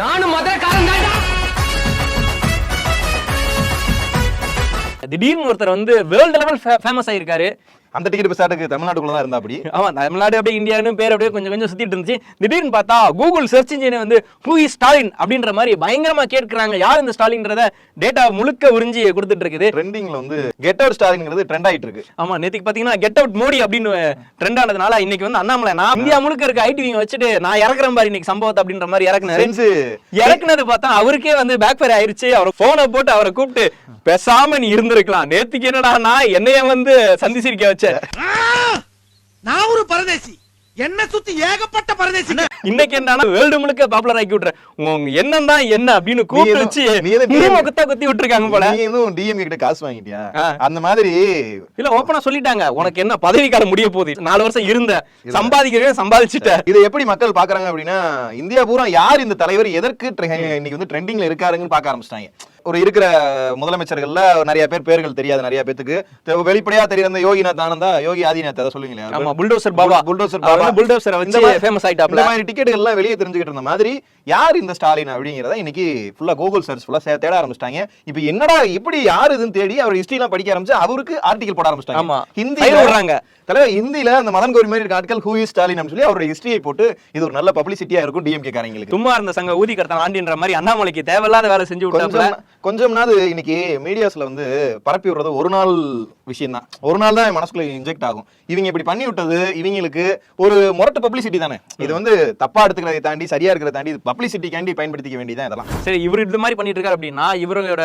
நானும் மதுரக்காரன் தான்டா. திடீர்னு ஒருத்தர் வந்து வேர்ல்டு லெவல் ஃபேமஸ் ஆயிருக்காரு. அந்த டிக்கெட் பிசாட்டுக்கு தமிழ்நாட்டுக்குள்ள தான் இருந்தா அப்படி. ஆமா தமிழ்நாடு அப்படியே இந்தியான்னு பேர் அப்படியே கொஞ்சம் கொஞ்சம் சுத்திட்டு இருந்துச்சு. திடீர்னு பார்த்தா கூகுள் சர்ச் இன்ஜின் வந்து ஹூ இஸ் ஸ்டாலின் அப்படின்ற மாதிரி பயங்கரமா கேட்கறாங்க. யார் இந்த ஸ்டாலின்றத? டேட்டா முழுக்க உறிஞ்சி கொடுத்துட்டு இருக்குது. ட்ரெண்டிங்ல வந்து கெட் அவுட் ஸ்டாரிங்கிறது ட்ரெண்ட் ஆயிட்டு இருக்கு. ஆமா நேத்துக்கு பாத்தீங்கன்னா கெட் அவுட் மோடி அப்படின்னு ட்ரெண்ட் ஆனதுனால இன்னைக்கு வந்து அண்ணாமலை நான் இந்தியா முழுக்க இருக்க ஐடி விங்க வச்சுட்டு நான் இறக்குற மாதிரி இன்னைக்கு சம்பவத்தை அப்படின்ற மாதிரி இறக்குனாரு. இறக்குனது பார்த்தா அவருக்கே வந்து பேக் ஃபயர் ஆயிருச்சு. அவர் போனை போட்டு அவரை கூப்பிட்டு பேசாம நீ இருந்திருக்கலாம். நேத்துக்கு என்னடா நான் என்னைய வந்து சந்தி சிரிக்க நான் ஒரு பரதேசி. என்ன சுத்தி ஏகப்பட்ட பரதேசி இன்னைக்கு என்னன்னா வேர்ல்டு முழுக்க பாப்புலர் ஆக்கி விட்டுறேன். உங்க தான் என்ன அப்படின்னு கூப்பிட்டு வச்சு குத்தா குத்தி விட்டுருக்காங்க போல. நீ எதுவும் டிஎம்கே கிட்ட காசு வாங்கிட்டியா. அந்த மாதிரி இல்ல ஓப்பனா சொல்லிட்டாங்க. உனக்கு என்ன பதவி காலம் முடிய போகுது? நாலு வருஷம் இருந்த சம்பாதிக்கிறவே சம்பாதிச்சுட்ட. இதை எப்படி மக்கள் பாக்குறாங்க அப்படின்னா இந்தியா பூரா யார் இந்த தலைவர் எதற்கு இன்னைக்கு வந்து ட்ரெண்டிங்ல இருக்காருங்கன்னு பார்க்க ஆரம்பிச்சிட்டாங்க. ஒரு இருக்கிற முதலமைச்சர்கள்ல நிறைய பேர் பேர்கள் தெரியாது நிறைய பேத்துக்கு. வெளிப்படையா தெரியுற அந்த யோகிநாத் ஆனந்தா யோகி ஆதிநாத் அதை சொல்லுங்களேன். புல்டோசர் பாபா. புல்டோசர் பாபா. புல்டோசரை வச்சு ஃபேமஸ் ஆயிட்டாப்ல. மாதிரி எல்லாம் வெளியே தெரிஞ்சுக்கிட்டு இருந்த மாதிரி யார் இந்த ஸ்டாலின் அப்படிங்கிறத இன்னைக்கு ஃபுல்லா கூகுள் சர்ச் ஃபுல்லா தேட ஆரம்பிச்சிட்டாங்க. இப்போ என்னடா எப்படி யார் இதுன்னு தேடி அவர் ஹிஸ்டரி எல்லாம் படிக்க ஆரம்பிச்சு அவருக்கு ஆர்டிகல் போட ஆரம்பிச்சிட்டாங்க. ஆமா. ஹிந்தி விடுறாங்க. தலைவர் ஹிந்தில அந்த மதன் கோரி மாதிரி இருக்க ஆட்கள் ஹூ இஸ் ஸ்டாலின் அப்படின்னு சொல்லி அவரோட ஹிஸ்டரியை போட்டு இது ஒரு நல்ல பப்ளிசிட்டியா இருக்கும் டிஎம்கே காரங்களுக்கு. சும்மா இருந்த சங்க ஊதி கடத்தான் ஆண்டின்ற மாதிரி அண்ணாமலைக்கு தேவையில்லாத வேலை செஞ்சு கொஞ்சம் கொஞ்சம்னாது இன்னைக்கு மீடியாஸ்ல வந்து பரப்பி விடுறது ஒரு நாள் விஷயம் தான் ஒரு நாள் தான் மனசுக்குள்ள இன்ஜெக்ட் ஆகும். இவங்க இப்படி பண்ணி விட்டது இவங்களுக்கு ஒரு முரட்டு பப்ளிசிட்டி தானே. இது வந்து தப்பா எடுத்துக்கிறதை தாண்டி சரியா இருக்கிறத தாண்டி பப்ளிசிட்டிக்காண்டி பயன்படுத்திக்க வேண்டியதான் இதெல்லாம். சரி இவர் இது மாதிரி பண்ணிட்டு இருக்காரு அப்படின்னா இவரோட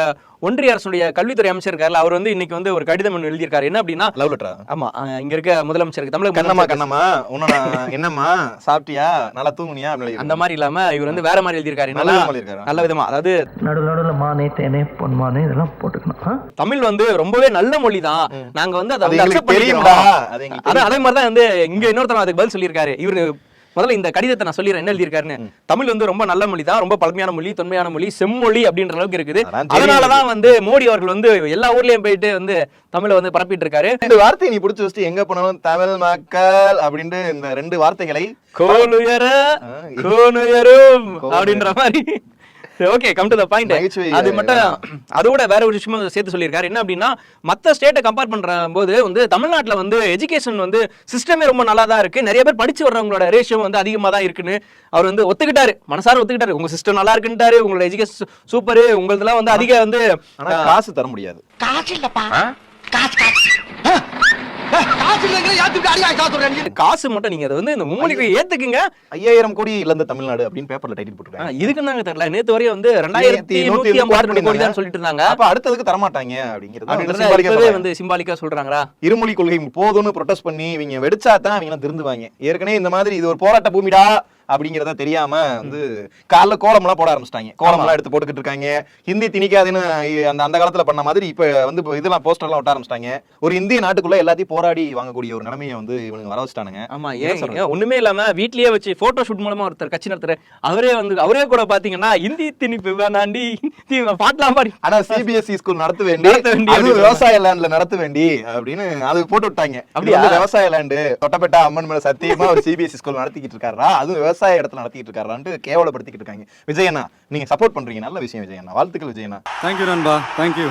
ஒன்றிய அரசுடைய கல்வித்துறை அமைச்சர் இருக்காருல்ல அவர் வந்து இன்னைக்கு வந்து ஒரு கடிதம் ஒன்று எழுதியிருக்காரு. என்ன அப்படின்னா லவ் லெட்டரா ஆமா இங்க இருக்க முதலமைச்சருக்கு தமிழக கண்ணம்மா கண்ணம்மா உன்னோட என்னம்மா சாப்பிட்டியா? நல்லா தூங்குனியா? அந்த மாதிரி இல்லாம இவர் வந்து வேற மாதிரி எழுதியிருக்காரு. நல்ல விதமா எழுதியிருக்காரா? நல்ல விதமா அதாவது நடு நடுவில் மானே தேனே பொன்மானே இதெல்லாம் போட்டுக்கணும்? தமிழ் வந்து ரொம்பவே நல்ல மொழி தான் நாங்க வந்து அதை அது மாதிரி தான் வந்து இங்க இன்னொருத்தர் அதுக்கு பதில் சொல்லியிருக்காரு. இவரு முதல்ல இந்த கடிதத்தை நான் சொல்லிடுறேன். என்ன எழுதியிருக்காருன்னு? தமிழ் வந்து ரொம்ப நல்ல மொழி தான் ரொம்ப பழமையான மொழி தொன்மையான மொழி செம்மொழி அப்படின்ற அளவுக்கு இருக்குது. அதனாலதான் வந்து மோடி அவர்கள் வந்து எல்லா ஊர்லயும் போயிட்டு வந்து தமிழை வந்து பரப்பிட்டு இருக்காரு இந்த வார்த்தையை நீ பிடிச்சு வச்சுட்டு எங்க போனாலும் தமிழ் மக்கள் அப்படின்ட்டு இந்த ரெண்டு வார்த்தைகளை கோனுயர கோனுயரும் அப்படின்ற மாதிரி. Okay come to the point அது மட்டும் அதோட வேற ஒரு விஷயமும் சேர்த்து சொல்லியிருக்காரு. என்ன அப்படின்னா மத்த ஸ்டேட்டை கம்பேர் பண்ற போது வந்து தமிழ்நாட்டுல வந்து எஜுகேஷன் வந்து சிஸ்டமே ரொம்ப நல்லா தான் இருக்கு. நிறைய பேர் படிச்சு வர்றவங்களோட ரேஷியோ வந்து அதிகமா தான் இருக்குன்னு அவர் வந்து ஒத்துக்கிட்டாரு. மனசார ஒத்துக்கிட்டாரு. உங்க சிஸ்டம் நல்லா இருக்குன்ட்டாரு. உங்களோட எஜுகேஷன் சூப்பர் உங்களதெல்லாம் வந்து அதிக வந்து காசு தர முடியாது. காசு இல்லப்பா. காசு காசு. காசு காசு மட்டும் நீங்க அதை வந்து இந்த மும்மொழிக்கு ஏத்துக்குங்க. ஐயாயிரம் கோடி இழந்த தமிழ்நாடு அப்படின்னு பேப்பர்ல டைட்டில் போட்டுருக்காங்க. இதுக்கு தாங்க தெரியல. நேத்து வரையும் வந்து ரெண்டாயிரத்தி நூத்தி ரெண்டு கோடி தான். சொல்லிட்டு இருந்தாங்க அப்ப அடுத்ததுக்கு தரமாட்டாங்க அப்படிங்கிறது வந்து சிம்பாலிக்கா சொல்றாங்களா? இருமொழி கொள்கை போதும்னு ப்ரொடெஸ்ட் பண்ணி இவங்க வெடிச்சா தான் இவங்க திருந்துவாங்க. ஏற்கனவே இந்த மாதிரி இது ஒரு போராட்ட பூமிடா அப்படிங்கறத தெரியாம வந்து காலைல கோலம் எல்லாம் போட ஆரம்பிச்சிட்டாங்க. கோலம் எல்லாம் எடுத்து போட்டுக்கிட்டு இருக்காங்க. ஹிந்தி திணிக்காதுன்னு அந்த அந்த காலத்துல பண்ண மாதிரி இப்ப வந்து இதெல்லாம் போஸ்டர் எல்லாம் ஒட்ட ஆரம்பிச்சிட்டாங்க. ஒரு இந்திய நாட்டுக்குள்ள எல்லாத்தையும் போராடி வாங்கக்கூடிய ஒரு நிலைமையை வந்து இவனுங்க வர வச்சுட்டானுங்க. ஆமா ஏன் ஒண்ணுமே இல்லாம வீட்லயே வச்சு போட்டோ ஷூட் மூலமா ஒருத்தர் கட்சி நடத்துற அவரே வந்து அவரே கூட பாத்தீங்கன்னா இந்தி திணிப்பு வேணாண்டி பாட்டலாம் பாடி ஆனா சிபிஎஸ்இ ஸ்கூல் E நடத்த வேண்டி அது விவசாய லேண்ட்ல நடத்த வேண்டி அப்படின்னு அது போட்டு விட்டாங்க. அப்படி விவசாய லேண்டு தொட்டப்பேட்டா அம்மன் மேல சத்தியமா ஒரு சிபிஎஸ்இ ஸ்கூல் நடத்திக்கிட்டு இருக்காரா அதுவும் விவசாய இடத்துல நடத்திட்டு இருக்காரான்ட்டு கேவலப்படுத்திக்கிட்டு இருக்காங்க விஜயண்ணா நீங்க சப்போர்ட் பண்றீங்க. நல்ல விஷயம் விஜயண்ணா வாழ்த்துக்கள் விஜயண்ணா தேங்க்யூ நண்பா. தேங்க்யூ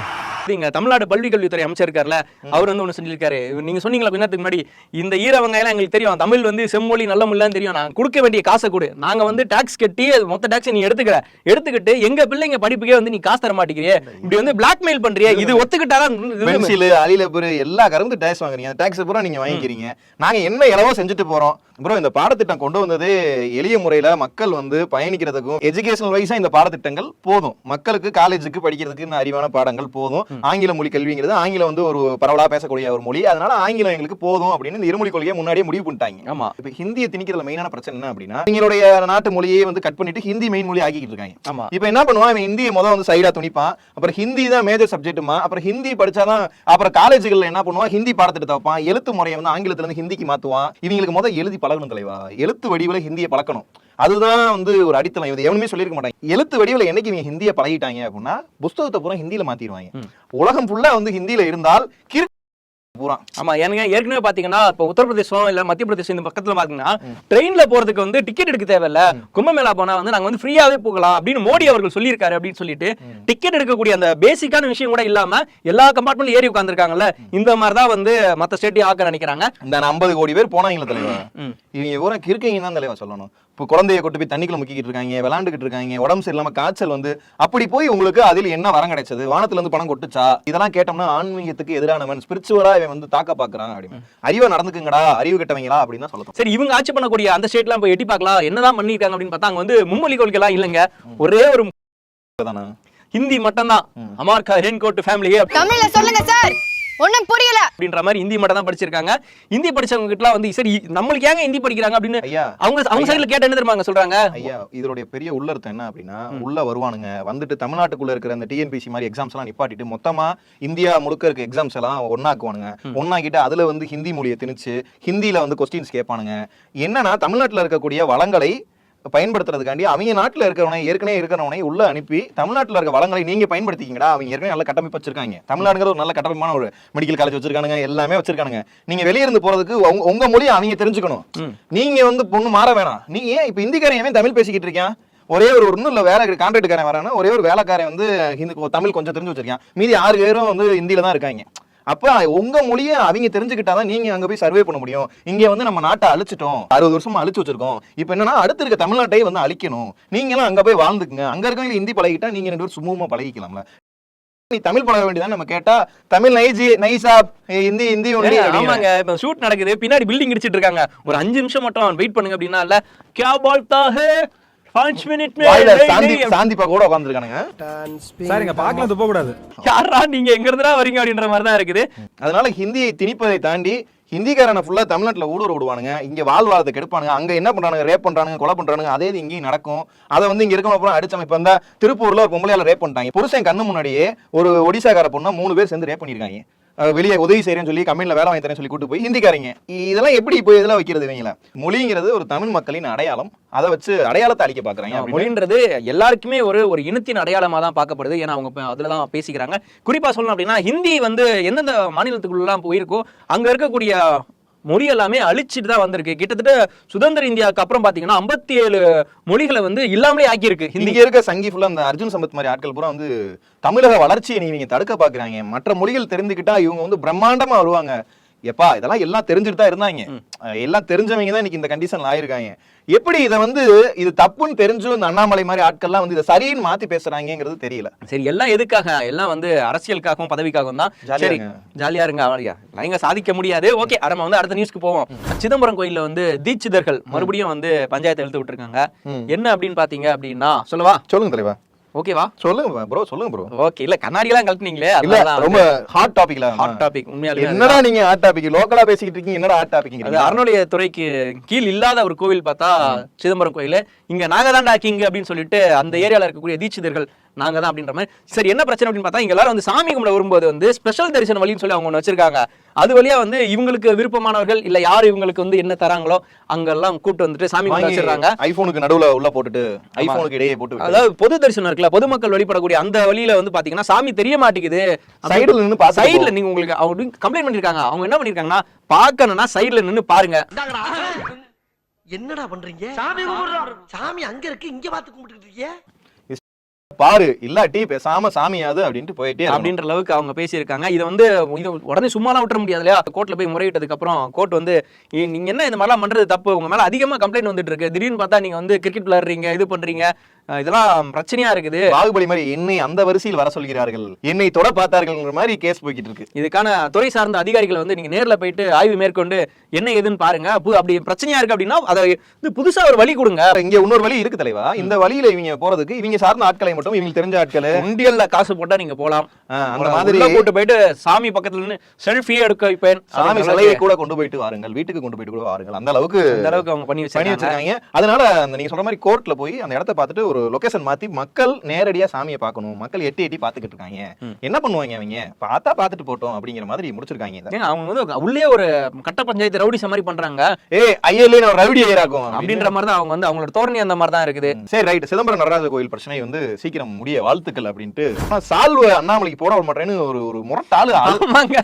நீங்க தமிழ்நாடு பள்ளி கல்வித்துறை அமைச்சர் இருக்கார்ல அவர் வந்து ஒண்ணு செஞ்சிருக்காரு நீங்க சொன்னீங்களா பின்னத்துக்கு முன்னாடி இந்த ஈரவங்க எல்லாம் எங்களுக்கு தெரியும். தமிழ் வந்து செம்மொழி நல்ல மொழிலாம் தெரியும். நான் கொடுக்க வேண்டிய காசை கொடு. நாங்க வந்து டாக்ஸ் கட்டி மொத்த டாக்ஸ் நீ எடுத்துக்கிற. எடுத்துக்கிட்டு எங்க பிள்ளைங்க படிப்புக்கே வந்து நீ காசு தர மாட்டேங்கிறியே. இப்படி வந்து பிளாக்மெயில் பண்றியே. இது ஒத்துக்கிட்டாதான் இது- பென்சில் அலில பேரு எல்லா கருந்து டேக்ஸ் வாங்குறீங்க. டாக்ஸ் பூரா நீங்க வாங்கிக்கிறீங்க. நாங்க என்ன இலவோ செஞ்சுட்டு போறோம். ப்ரோ இந்த பாடத்திட்டம் கொண்டு வந்தது எளிய முறையில மக்கள் வந்து பயணிக்கிறதுக்கும் எஜுகேஷனல் வைஸா இந்த பாடத்திட்டங்கள் போதும். மக்களுக்கு காலேஜுக்கு படிக்கிறதுக்கு இந்த அறிவான பாடங்கள் போதும். ஆங்கில மொழி கல்விங்கிறது ஆங்கிலம் வந்து ஒரு பரவலா பேசக்கூடிய ஒரு மொழி. அதனால ஆங்கிலம் எங்களுக்கு போதும் அப்படின்னு இந்த இருமொழி கொள்கையை முன்னாடியே முடிவு பண்ணிட்டாங்க. ஆமா. இப்ப ஹிந்தியை திணிக்கிறதுல மெயினான பிரச்சனை என்ன அப்படின்னா எங்களுடைய நாட்டு மொழியை வந்து கட் பண்ணிட்டு ஹிந்தி மெயின் மொழி ஆக்கிட்டு இருக்காங்க. ஆமா. இப்போ என்ன பண்ணுவான்? இவன் ஹிந்தியை முதல் வந்து சைடா துணிப்பான். அப்புறம் ஹிந்தி தான் மேஜர் சப்ஜெக்ட்டுமா அப்புறம் ஹிந்தி படிச்சாதான் அப்புறம் காலேஜுகள்ல என்ன பண்ணுவான்? ஹிந்தி பாடத்திட்டத்தை வைப்பான். எழுத்து முறையை வந்து ஆங்கிலத்துல இருந்து ஹிந்திக்கு மாத்துவான். இவங்களுக்கு முதல் எழுதி பழகணும் தலைவா. எழுத்து வடிவுல ஹிந்தியை பழக்கணும். அதுதான் வந்து ஒரு அடித்தளம். இது எவனுமே சொல்லியிருக்க மாட்டாங்க. எழுத்து வடிவில் என்னைக்கு இவங்க ஹிந்தியை பழகிட்டாங்க அப்படின்னா புஸ்தகத்தை பூரா ஹிந்தியில மாத்திடுவாங்க. உலகம் ஃபுல்லா வந்து ஹிந்தியில இருந்தால் பூரா. ஆமா எனக்கு ஏற்கனவே பாத்தீங்கன்னா இப்போ உத்தரப்பிரதேசம் இல்ல மத்திய பிரதேசம் இந்த பக்கத்துல பாத்தீங்கன்னா ட்ரெயின்ல போறதுக்கு வந்து டிக்கெட் எடுக்க தேவையில்ல. கும்பமேளா போனா வந்து நாங்க வந்து ஃப்ரீயாவே போகலாம் அப்படின்னு மோடி அவர்கள் சொல்லியிருக்காரு அப்படின்னு சொல்லிட்டு டிக்கெட் எடுக்கக்கூடிய அந்த பேசிக்கான விஷயம் கூட இல்லாம எல்லா கம்பார்ட்மெண்ட்ல ஏறி உட்காந்துருக்காங்கல்ல இந்த மாதிரி தான் வந்து மத்த ஸ்டேட்டையும் ஆக்க நினைக்கிறாங்க. இந்த ஐம்பது கோடி பேர் போனாங்களே தலைவா? ம். இவங்க பூரா கிறுக்கீங்க தான் தலைவா சொல்லணும். இப்போ குழந்தைய கொண்டு போய் தண்ணிக்குள்ள முக்கிக்கிட்டு இருக்காங்க விளாண்டுக்கிட்டு இருக்காங்க உடம்பு சரியில்லாம காய்ச்சல் வந்து அப்படி போய் உங்களுக்கு அதில் என்ன வரம் கிடைச்சது? வானத்துல இருந்து பணம் கொட்டுச்சா? இதெல்லாம் கேட்டோம்னா ஆன்மீகத்துக்கு எதிரானவன் ஸ்பிரிச்சுவலா இவன் வந்து தாக்க பாக்குறான் அப்படின்னு. அறிவை நடந்துக்குங்கடா அறிவு கெட்டவங்களா அப்படின்னு தான் சொல்லணும் சரி இவங்க ஆட்சி பண்ணக்கூடிய அந்த ஸ்டேட்லாம் போய் எட்டி பார்க்கலாம். என்னதான் பண்ணிருக்காங்க அப்படின்னு பார்த்தா அங்க வந்து மும்மொழி கொள்கைலாம் இல்லைங்க. ஒரே ஒரு தானே ஹிந்தி மட்டும்தான். அமார்கா ரெயின்கோட் ஃபேமிலியே தமிழ்ல சொல்லுங்க சார் ஒண்ணும் புரியல. அப்படின்ற மாதிரி ஹிந்தி மட்டும் தான் படிச்சிருக்காங்க. ஹிந்தி படிச்சவங்க கிட்டலாம் வந்து சரி நம்மளுக்கு ஏங்க ஹிந்தி படிக்கிறாங்க அப்படின்னு ஐயா அவங்க அவங்க சைடுல கேட்ட என்ன தெரியுமாங்க சொல்றாங்க? ஐயா இதனுடைய பெரிய உள்ளர்த்தம் என்ன அப்படின்னா உள்ள வருவானுங்க. வந்துட்டு தமிழ்நாட்டுக்குள்ள இருக்கிற அந்த டிஎன்பிசி மாதிரி எக்ஸாம்ஸ் எல்லாம் நிப்பாட்டிட்டு மொத்தமா இந்தியா முழுக்க இருக்க எக்ஸாம்ஸ் எல்லாம் ஒன்னாக்குவானுங்க ஒன்னாக்கிட்டு அதுல வந்து ஹிந்தி மொழியை திணிச்சு ஹிந்தியில வந்து கொஸ்டின்ஸ் கேட்பானுங்க. என்னன்னா தமிழ்நாட்டுல இருக்கக்கூடிய வளங்களை பயன்படுத்துறதுக்காண்டி அவங்க நாட்டுல இருக்கிறவனை ஏற்கனவே இருக்கிறவனை உள்ள அனுப்பி தமிழ்நாட்டுல இருக்க வளங்களை நீங்க பயன்படுத்திக்கிங்கடா. அவங்க ஏற்கனவே நல்ல கட்டமைப்பு வச்சிருக்காங்க. தமிழ்நாடுங்கிற ஒரு நல்ல கட்டமைப்பான ஒரு மெடிக்கல் காலேஜ் வச்சிருக்கானுங்க எல்லாமே வச்சிருக்கானுங்க. நீங்க வெளிய இருந்து போறதுக்கு உங்க- உங்க மொழியை அவங்க தெரிஞ்சுக்கணும். நீங்க வந்து பொண்ணு மாற வேணாம். நீங்க ஏன் இப்ப இந்திக்காரன் ஏன் தமிழ் பேசிக்கிட்டு இருக்கான்? ஒரே ஒரு ஒன்றும் இல்லை வேலை கான்ட்ராக்டுக்காரன் வரானா ஒரே ஒரு வேலைக்காரன் வந்து ஹிந்தி தமிழ் கொஞ்சம் தெரிஞ்சு வச்சிருக்கான். மீதி ஆறு பேரும் வந்து ஹிந்தியில தான் இருக்காங்க. அப்ப உங்க மொழியை அவங்க தெரிஞ்சுக்கிட்டாதான் நீங்க அங்க போய் சர்வே பண்ண முடியும். இங்க வந்து நம்ம நாட்டை அழிச்சிட்டோம். அறுபது வருஷமா அழிச்சு வச்சிருக்கோம். இப்ப என்னன்னா அடுத்து இருக்க தமிழ்நாட்டையே வந்து அழிக்கணும். நீங்க எல்லாம் அங்க போய் வாழ்ந்துக்குங்க. அங்க இருக்கவங்க ஹிந்தி பழகிட்டா நீங்க ரெண்டு பேரும் சுமூகமா பழகிக்கலாம்ல. நீ தமிழ் பழக வேண்டியதான் நம்ம கேட்டா தமிழ் நைஜி நைசா ஹிந்தி ஹிந்தி ஏங்க, ஆமாங்க. இப்ப ஷூட் நடக்குது. பின்னாடி பில்டிங் இடிச்சிட்டு இருக்காங்க. ஒரு அஞ்சு நிமிஷம் மட்டும் வெயிட் பண்ணுங்க அப்படின்னா இல்ல கியா பால்தா பாஞ்ச் மினிட் மே சாந்தி சாந்திப்பா கூட உட்கார்ந்திருக்கானுங்க. சரிங்க பாக்கலாம் துப்ப கூடாது. யாரா நீங்க எங்க இருந்துடா வரீங்க அப்படின்ற மாதிரி தான் இருக்குது. அதனால ஹிந்தியை திணிப்பதை தாண்டி ஹிந்திக்காரனை ஃபுல்லா தமிழ்நாட்டில் ஊடுருவ விடுவானுங்க. இங்க வாழ்வாரத்துக்கு எடுப்பானுங்க. அங்க என்ன பண்றானுங்க? ரேப் பண்றானுங்க கொலை பண்றானுங்க. அதே இது இங்கேயும் நடக்கும். அதை வந்து இங்க இருக்கணும் அப்புறம் அடிச்சவன் இப்போ இந்த திருப்பூரில் ரேப் பண்ணிட்டாங்க. புருஷன் கண்ணு முன்னாடியே ஒரு ஒடிசாக்கார பொண்ணை மூணு பேர் சேர்ந்து ரேப் பண்ணியிருக்காங்க. வெளியே உதவி செய்யறேன்னு சொல்லி கம்பெனில வேலை வாங்கி தரேன்னு சொல்லி கூட்டு போய் ஹிந்திக்காரங்க. இதெல்லாம் எப்படி போய் இதெல்லாம் வைக்கிறது இவங்கள? மொழிங்கிறது ஒரு தமிழ் மக்களின் அடையாளம். அதை வச்சு அடையாளத்தை அழிக்க அப்படின்னு. மொழின்றது எல்லாருக்குமே ஒரு ஒரு இனத்தின் அடையாளமா தான் பார்க்கப்படுது. ஏன்னா அவங்க அதுல தான் பேசிக்கிறாங்க. குறிப்பா சொல்லணும் அப்படின்னா ஹிந்தி வந்து எந்தெந்த மாநிலத்துக்குள்ளலாம் போயிருக்கோ அங்க இருக்கக்கூடிய மொழி எல்லாமே அழிச்சிட்டு தான் வந்திருக்கு. கிட்டத்தட்ட சுதந்திர இந்தியாவுக்கு அப்புறம் பாத்தீங்கன்னா ஐம்பத்தி ஏழு மொழிகளை வந்து இல்லாமலே ஆக்கியிருக்கு. இங்க இருக்க சங்கி ஃபுல்லா அந்த அர்ஜுன் சம்பத் மாதிரி ஆட்கள் பூரா வந்து தமிழக வளர்ச்சியை நீங்க தடுக்க பாக்குறாங்க. மற்ற மொழிகள் தெரிஞ்சுக்கிட்டா இவங்க வந்து பிரம்மாண்டமா வருவாங்க. எப்பா இதெல்லாம் எல்லாம் தெரிஞ்சுட்டு தான் இருந்தாங்க. எல்லாம் தெரிஞ்சவங்க தான் இன்னைக்கு இந்த கண்டிஷன்ல ஆயிருக்காங்க. எப்படி இதை வந்து இது தப்புன்னு தெரிஞ்சும் இந்த அண்ணாமலை மாதிரி ஆட்கள்லாம் வந்து இதை சரின்னு மாத்தி பேசுறாங்கங்கிறது தெரியல. சரி எல்லாம் எதுக்காக? எல்லாம் வந்து அரசியலுக்காகவும் பதவிக்காகவும் தான். சரி. ஜாலியா இருங்க அவளியா எங்க சாதிக்க முடியாது. ஓகே நம்ம வந்து அடுத்த நியூஸ்க்கு போவோம். சிதம்பரம் கோயில்ல வந்து தீட்சிதர்கள் மறுபடியும் வந்து பஞ்சாயத்து எழுத்து விட்டுருக்காங்க. என்ன அப்படின்னு பாத்தீங்க அப்படின்னா சொல்லவா? சொல்லுங்க தலைவா. ஓகேவா சொல்லுங்க ப்ரோ சொல்லுங்க ப்ரோ ஓகே இல்ல கண்ணாடி எல்லாம் கழட்டினீங்களே இல்ல ரொம்ப ஹாட் டாபிக்ல ஹாட் டாபிக் உண்மையாலுமே என்னடா நீங்க ஹாட் டாபிக் லோக்கலா பேசிக்கிட்டு இருக்கீங்க என்னடா ஹாட் அது டாபிக் அறநிலையத்துறைக்கு கீழ் இல்லாத ஒரு கோவில் பார்த்தா சிதம்பரம் கோயில். இங்க நாங்க தான்டா கிங் அப்படின்னு சொல்லிட்டு அந்த ஏரியால இருக்கக்கூடிய தீட்சிதர்கள் நாங்க தான் அப்படின்ற மாதிரி. சரி என்ன பிரச்சனை அப்படின்னு பார்த்தா இங்க எல்லாரும் வந்து சாமி கும்பிட வரும்போது வந்து ஸ்பெஷல் தரிசன வழின்னு சொல்லி அவங்க ஒன்று வச்சிருக்காங்க. அது வழியா வந்து இவங்களுக்கு விருப்பமானவர்கள் இல்ல யார் இவங்களுக்கு வந்து என்ன தராங்களோ அங்கெல்லாம் கூட்டு வந்துட்டு சாமி கும்பிட வச்சிருக்காங்க. ஐபோனுக்கு நடுவுல உள்ள போட்டுட்டு ஐபோனுக்கு இடையே போட்டு விட்டு. அதாவது பொது தரிசனம் இருக்குல்ல பொதுமக்கள் வழிபடக்கூடிய அந்த வழியில வந்து பாத்தீங்கன்னா சாமி தெரிய மாட்டேங்குது. Side ல நின்னு பார்த்துட்டு சைடுல நீங்க உங்களுக்கு அவங்க கம்ப்ளைண்ட் பண்ணிருக்காங்க. அவங்க என்ன பண்ணிருக்காங்கன்னா பார்க்கணும்னா சைடுல நின்னு பாருங்க. என்னடா பண்றீங்க? சாமி கும்பிடுறோம். சாமி அங்க இருக்கு இங்க பாத்து கும்பிட்டுட்டு இருக்கீங்க? பாரு இல்லாட்டி பேசாம சாமியாது அப்படின்ட்டு போயிட்டே அப்படின்ற அளவுக்கு அவங்க பேசியிருக்காங்க. இதை வந்து இது உடனே சும்மாலாம் விட்டுற முடியாது இல்லையா? கோர்ட்ல போய் முறையிட்டதுக்கு அப்புறம் கோர்ட் வந்து நீங்க என்ன இந்த மாதிரிலாம் பண்றது தப்பு? உங்க மேல அதிகமா கம்ப்ளைண்ட் வந்துட்டு இருக்கு. திடீர்னு பார்த்தா நீங்க வந்து கிரிக்கெட் விளையாடுறீங்க இது பண்றீங்க. இதெல்லாம் பிரச்சனையா இருக்குது. பாகுபலி மாதிரி என்னை அந்த வரிசையில் வர சொல்கிறார்கள். என்னை தொட பார்த்தார்கள்ங்கிற மாதிரி கேஸ் போய்கிட்டு இருக்கு. இதுக்கான துறை சார்ந்த அதிகாரிகள் வந்து நீங்க நேர்ல போயிட்டு ஆய்வு மேற்கொண்டு என்ன ஏதுன்னு பாருங்க. அப்படி பிரச்சனையா இருக்கு அப்படின்னா அதை வந்து புதுசா ஒரு வழி கொடுங்க. இங்க இன்னொரு வழி இருக்கு தலைவா. இந்த வழியில இவங்க போறதுக்கு இவங்க சார்ந்த ஆட்களை மட்டும் இவங்களுக்கு தெரிஞ்ச ஆட்கள். உண்டியல்ல காசு போட்டா நீங்க போலாம். அந்த மாதிரி கூட்டு போயிட்டு சாமி பக்கத்துல நின்னு செல்ஃபியே எடுக்க வைப்பேன். சாமி சிலையை கூட கொண்டு போயிட்டு வாருங்கள். வீட்டுக்கு கொண்டு போயிட்டு கூட வாருங்கள். அந்த அளவுக்கு இந்த அளவுக்கு அவங்க பண்ணி வச்சிருக்காங்க. அதனால அந்த நீங்க சொல்ற மாதிரி கோர்ட்ல போய் அந்த இடத்த பார்த்துட்டு ஒரு லொகேஷன் மாத்தி மக்கள் நேரடியா சாமியை பார்க்கணும். மக்கள் எட்டி எட்டி பார்த்துக்கிட்டு இருக்காங்க. என்ன பண்ணுவாங்க அவங்க? பார்த்தா பார்த்துட்டு போட்டோம் அப்படிங்கிற மாதிரி முடிச்சிருக்காங்க அவங்க வந்து உள்ளே ஒரு கட்ட பஞ்சாயத்து ரவுடிச மாதிரி பண்றாங்க. ஏய் ஐயலே நான் ரவுடி ஐயராக்கும். அப்படின்ற மாதிரி தான் அவங்க வந்து அவங்களோட தோரணை அந்த மாதிரி தான் இருக்குது சரி ரைட் சிதம்பரம் நடராஜ கோயில் பிரச்சனை வந்து சீக்கிரம் முடிய வாழ்த்துக்கள் அப்படின்ட்டு. சால்வ அண்ணாமலைக்கு போட மாட்டேன்னு ஒரு ஒரு முரட்டாளு ஆமாங்க.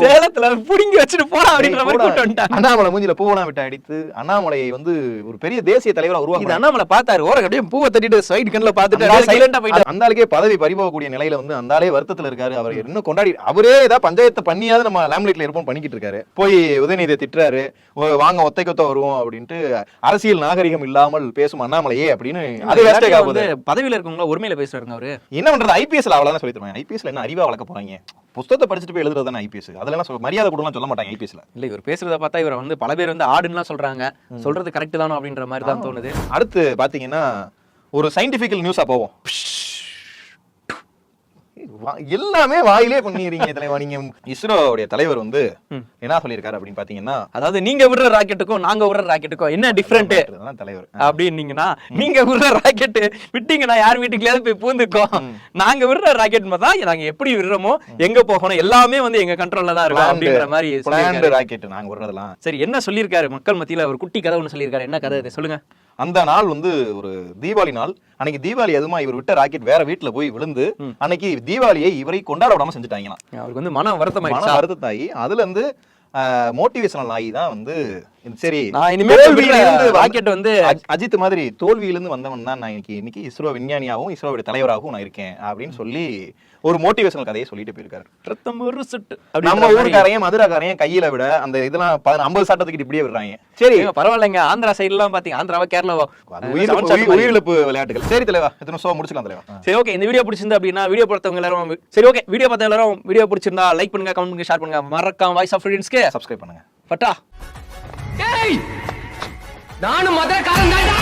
சேலத்துல புடிங்கி வச்சுட்டு போடா அப்படின்ற மாதிரி கூட்டு வந்துட்டாங்க. அண்ணாமலை மூஞ்சில பூவெல்லாம் விட்டு அடித்து அண்ணாமலையை வந்து ஒரு பெரிய தேசிய தலைவரா இது உருவாக்க அண்ணாமலை பார்த்தாரு. ஓர அப்படியே பூவை தட்டிட்டு சைடு கண்ணுல பார்த்துட்டு சைலண்டா போயிட்டு அந்த ஆளுக்கே பதவி பறிபோகக்கூடிய நிலையில வந்து அந்த ஆளே வருத்தத்துல இருக்காரு. அவர் இன்னும் கொண்டாடி அவரே ஏதாவது பஞ்சாயத்தை பண்ணியாவது நம்ம லேம்லைட்ல இருப்போம் பண்ணிக்கிட்டு இருக்காரு. போய் உதயநிதியை திட்டுறாரு. "ஓ, வாங்க ஒத்தை கொத்த வருவோம் அப்படின்ட்டு அரசியல் நாகரிகம் இல்லாமல் பேசும் அண்ணாமலையே அப்படின்னு அது வேஸ்டே வந்து ஆகுது. பதவியில இருக்கவங்கள உரிமையில பேசுறாருங்க அவரு. என்ன பண்றது? ஐபிஎஸ்ல அவ்வளவுதான் சொல்லி தருவாங்க. ஐபிஎஸ்ல என்ன அறிவா வளர்க்க போறாங்க? புத்தகத்தை படிச்சுட்டு போய் எழுதுறது தானே ஐபிஎஸ் அதுல எல்லாம் சொல்~ மரியாதை கொடுலாம் சொல்ல மாட்டாங்க ஐபிஎஸ்ல இல்ல இவர் பேசுறத பார்த்தா இவரை வந்து பல பேர் வந்து ஆடுன்னுலாம் சொல்றாங்க. சொல்றது கரெக்ட் தானோ அப்படின்ற மாதிரி தான் தோணுது. அடுத்து பாத்தீங்கன்னா ஒரு சயின்டிபிக்கல் நியூஸா போவோம். எல்லாமே வாயிலே பண்ணிடுறீங்க தலைவா. நீங்க இஸ்ரோவுடைய தலைவர் வந்து என்ன சொல்லியிருக்காரு அப்படின்னு பாத்தீங்கன்னா அதாவது நீங்க விடுற ராக்கெட்டுக்கும் நாங்க விடுற ராக்கெட்டுக்கும் என்ன டிஃபரெண்ட் தலைவர். அப்படின்னீங்கன்னா நீங்க விடுற ராக்கெட் விட்டீங்கன்னா யார் வீட்டுக்குள்ளயாவது போய் பூந்துக்கோம் நாங்க விடுற ராக்கெட் தான் நாங்க எப்படி விடுறோமோ எங்க போகணும் எல்லாமே வந்து எங்க கண்ட்ரோல்ல தான் இருக்கும் அப்படின்ற மாதிரி. ராக்கெட் நாங்க விடுறதெல்லாம். சரி என்ன சொல்லியிருக்காரு? மக்கள் மத்தியில ஒரு குட்டி கதை ஒன்று சொல்லியிருக்காரு. என்ன கதை சொல்லுங்க. அந்த நாள் வந்து ஒரு தீபாவளி நாள். அன்னைக்கு தீபாவளி அதுமா இவர் விட்ட ராக்கெட் வேற வீட்டுல போய் விழுந்து அன்னைக்கு தீபாவளியை இவரை கொண்டாட விடாம செஞ்சுட்டாங்களாம். அவருக்கு வந்து மனம் வருத்தம் மன வருத்தத்தாயி அதுல இருந்து மோட்டிவேஷனல் ஆகி தான் வந்து சரி நான் இனிமேல் ராக்கெட் வந்து அஜ்- அஜித் மாதிரி தோல்வியிலிருந்து வந்தவன் தான் நான் இன்னைக்கு இன்னைக்கு இஸ்ரோ விஞ்ஞானியாகவும் இஸ்ரோவுடைய தலைவராகவும் நான் இருக்கேன் அப்படின்னு சொல்லி ஒரு மோட்டிவேஷனல் கதையை சொல்லிட்டு போயிருக்காரு. ரத்தம் ஒரு சுட்டு நம்ம. ஊருக்காரையும் மதுரைக்காரையும் கையில விட அந்த இதெல்லாம் ஐம்பது சாட்டத்துக்கு இப்படியே விடுறாங்க. சரி. பரவாயில்லைங்க. ஆந்திரா சைடு எல்லாம் பாத்தீங்க. ஆந்திராவா கேரளாவா. அது உயிரிழப்பு உயிர்- உயிரிழப்பு விளையாட்டுகள். சரி தலைவா. எத்தனை ஷோ முடிச்சுக்கலாம் தலைவா. சரி ஓகே இந்த வீடியோ பிடிச்சிருந்தா அப்படின்னா வீடியோ பார்த்தவங்க எல்லாரும் சரி ஓகே வீடியோ பார்த்த எல்லாரும் வீடியோ பிடிச்சிருந்தா லைக் பண்ணுங்க கமெண்ட் பண்ணுங்க ஷேர் பண்ணுங்க. மறக்காம வாய்ஸ் ஆஃப் ஃப்ரீடன்ஸ்க்கு சப்ஸ்கிரைப் பண்ணுங்க. பட்டா. நானும் மதுரக்காரன் தான்டா!